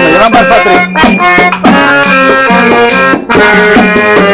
Vamos, vamos para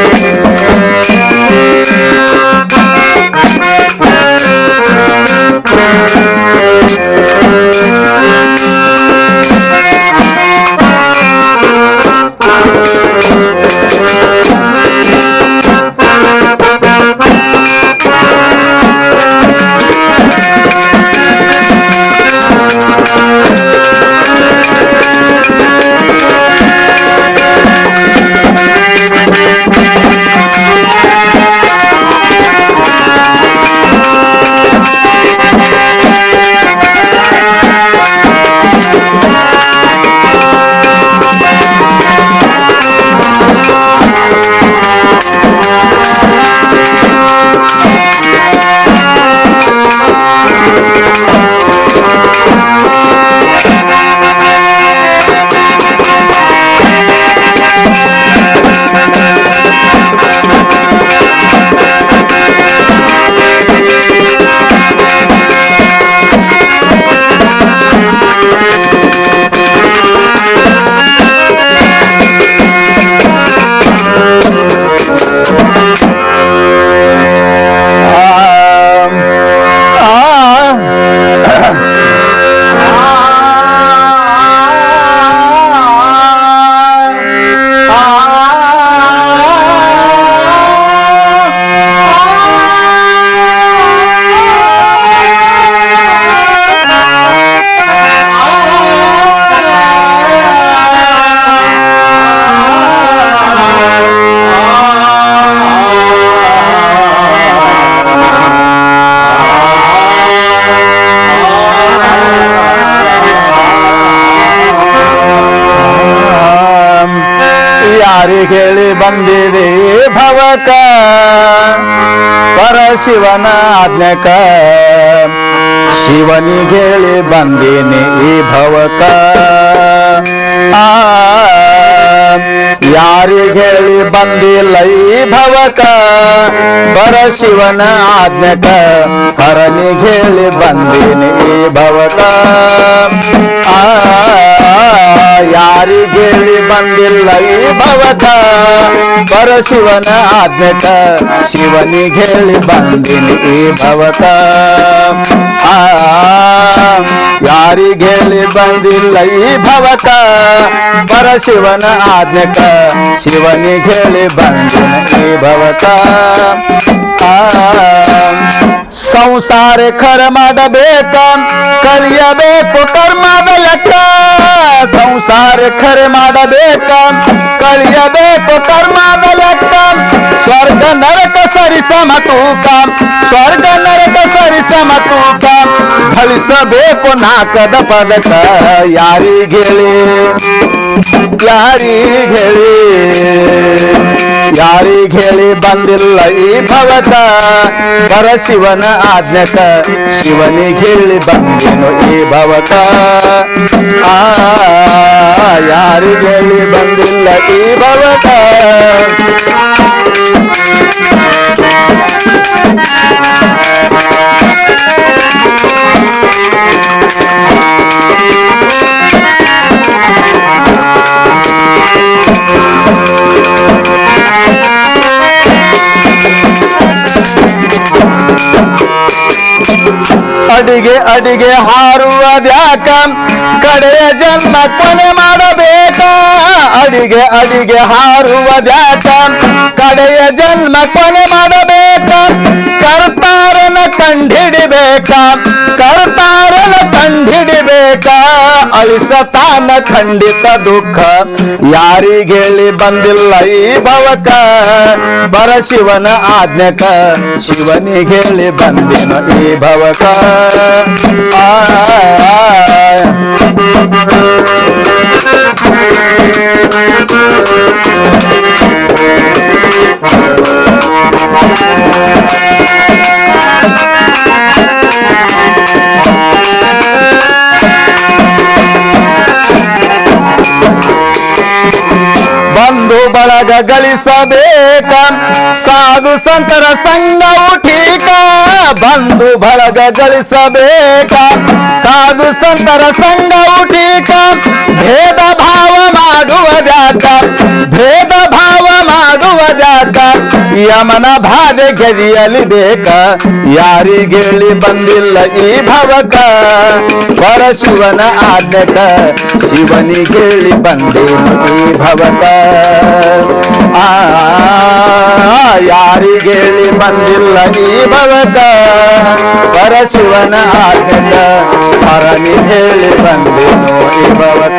ಬಂದಿದೆ ಭವಕ. ಪರಶಿವನ ಆಜ್ಞಕ. ಶಿವನಿಗೆ ಹೇಳಿ ಬಂದೀನಿ ಈ ಭವಕ. ಆ ಯಾರಿಗೇಳಿ ಬಂದಿಲ್ಲ ಈ ಭವಕ? ಬರ ಶಿವನ ಆಜ್ಞಕ. ಹರನಿಗೆ ಹೇಳಿ ಬಂದೀನಿ ಈ ಭವಕ. ಆ ಯಾರಿಗೆ ಹೇಳಿ ಬಂದಿಲ್ಲ ಈ ಭವದ? ಪರ ಶಿವನ ಆಜ್ಞಕ ಶಿವನಿಗೆ ಬಂದಿಲ್ಲ ಈ ಭವತ ಆ ಯಾರಿ ಹೇಳಿ ಬಂದಿಲ್ಲ ಈ ಭವತ ಪರ ಶಿವನ ಆಜ್ಞಕ ಶಿವನಿಗೆ ಬಂದಿಲ್ಲ ಈ ಭವಕ ಆ ಸಂಸಾರ ಖರ ಮಾಡಬೇಕ ಕಲಿಯಬೇಕು ಕರ್ಮದ ಲೆಕ್ಕ ಸಂಸಾರ ಖರೆ ಮಾಡಬೇಕ ಕಲಿಯಬೇಕು ಕರ್ಮದ ಲೆಕ್ಕ ಸ್ವರ್ಗ ನರಕ ಸರಿ ಸಮತೂಕ ಸ್ವರ್ಗ ನರಕ ಸರಿ ಸಮತೂಕ ಗಳಿಸಬೇಕು ನಾಕದ ಪದಕ ಯಾರಿಗೇಳಿ ಯಾರಿಗೇಳಿ ಯಾರಿಗೇಳಿ ಬಂದಿಲ್ಲ ಈ ಭವತ ಬರ ಶಿವನ ಆಜ್ಞಕ ಶಿವನಿಗೆ ಹೇಳಿ ಬಂದನು ಈ ಭವತ ಆ, ಯಾರಿಗೇಳಿ ಬಂದಿಲ್ಲ ಈ ಭವಕ ಅಡಿಗೆ ಅಡಿಗೆ ಹಾರುವುದ್ಯಾಕ ಕಡೆಯ ಜನ್ಮ ಕೊನೆ ಮಾಡಬೇಕ ಅಡಿಗೆ ಅಡಿಗೆ ಹಾರುವುದ್ಯಾಕ ಕಡೆಯ ಜನ್ಮ ಕೊನೆ ಮಾಡಬೇಕ ಕರ್ತಾರನ ಕಂಡಿಡಿಬೇಕ ಅಳಿಸತಾನ ಖಂಡಿತ ದುಃಖ. ಯಾರಿಗೇಳಿ ಬಂದಿಲ್ಲ ಈ ಭವಕ? ಬರ ಶಿವನ ಆಜ್ಞಕ. ಶಿವನಿಗೇಳಿ ಬಂದಿನ ಈ ಭವಕ? ಆ. बड़ग गलिसदे साधु संतर संग उठी का बंधु बड़ग गलिसबे साधु संतर संग उठी का भेद भाव माडुव जाता। भेद भाव माडुव जाता। ಯಮನ ಬಾಧೆ ಗೆದಿಯಲಿ ಬೇಕ. ಯಾರಿಗೇಳಿ ಬಂದಿಲ್ಲ ಈ ಭವಕ. ಪರಶಿವನ ಆಜ್ಞಕ. ಶಿವನಿಗೇಳಿ ಬಂದೇನು ಈ ಭವಕ. ಆ, ಯಾರಿಗೇಳಿ ಬಂದಿಲ್ಲ ಈ ಭವಕ. ಪರಶಿವನ ಆಜ್ಞಕ. ಪರನಿ ಹೇಳಿ ಬಂದೇನು ಈ ಭವಕ.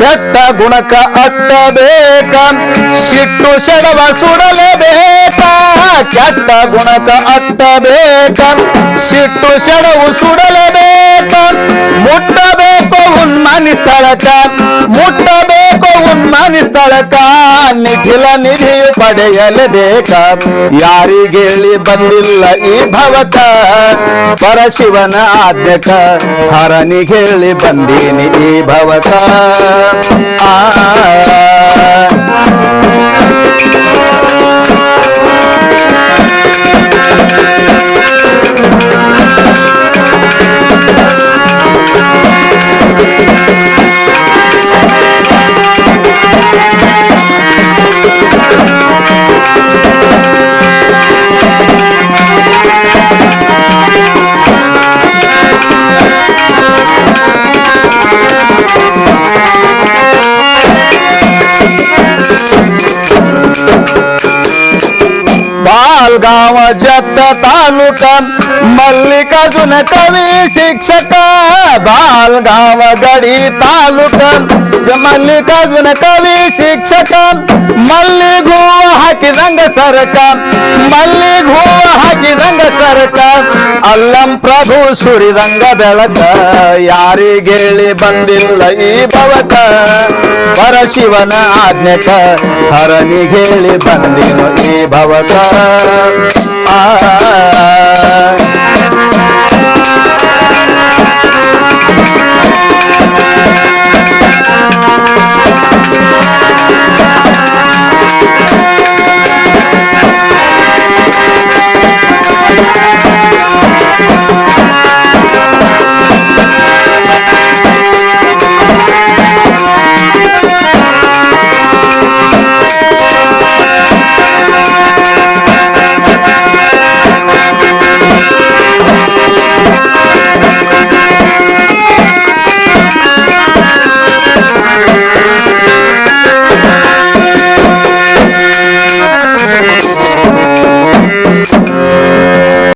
ಕೆಟ್ಟ ಗುಣಕ ಅಟ್ಟಬೇಕ ಸಿಟ್ಟು ಶಡವ ಸುಡಲೇಬೇಕ ಕೆಟ್ಟ ಗುಣಕ ಅಟ್ಟಬೇಕ ಸಿಟ್ಟು ಶಡವು ಸುಡಲೇಬೇಕ ಮುಟ್ಟಬೇಕು ಉನ್ಮಾನಿ ಸ್ಥಳಕ ಮುಟ್ಟಬೇಕು ಉನ್ಮಾನಿ ಸ್ಥಳಕ ನಿಖಿಲ ನಿಧಿಯು ಪಡೆಯಲೇಬೇಕ. ಯಾರಿಗೇಳಿ ಬಂದಿಲ್ಲ ಈ ಭವಕ ಪರಶಿವನ ಆದ್ಯಕ. ಹರನಿಗೇಳಿ ಬಂದೀನಿ ಈ ಭವತ. ಆ ಬಾಲ್ಗಾವ ಜತ್ತ ತಾಲೂಕ, ಮಲ್ಲಿಕಾರ್ಜುನ ಕವಿ ಶಿಕ್ಷಕ, ಬಾಲ್ಗಾವ ಗಡಿ ತಾಲೂಕ, ಮಲ್ಲಿಕಾರ್ಜುನ ಕವಿ ಶಿಕ್ಷಕ ಮಲ್ಲಿಗೂ ಹಾಕಿದಂಗ ಸರಕ ಮಲ್ಲಿಗೂ ಹಾಕಿದಂಗ ಸರಕ, ಅಲ್ಲಂ ಪ್ರಭು ಸುರಿದಂಗ ಬೆಳಕ ಯಾರಿಗೇಳಿ ಬಂದಿಲ್ಲ ಈ ಭವಕ ಪರಶಿವನ ಆಜ್ಞಕ ಹರನಿಗೇಳಿ ಬಂದಿಲ್ಲ ಈ ಭವಕ ಆ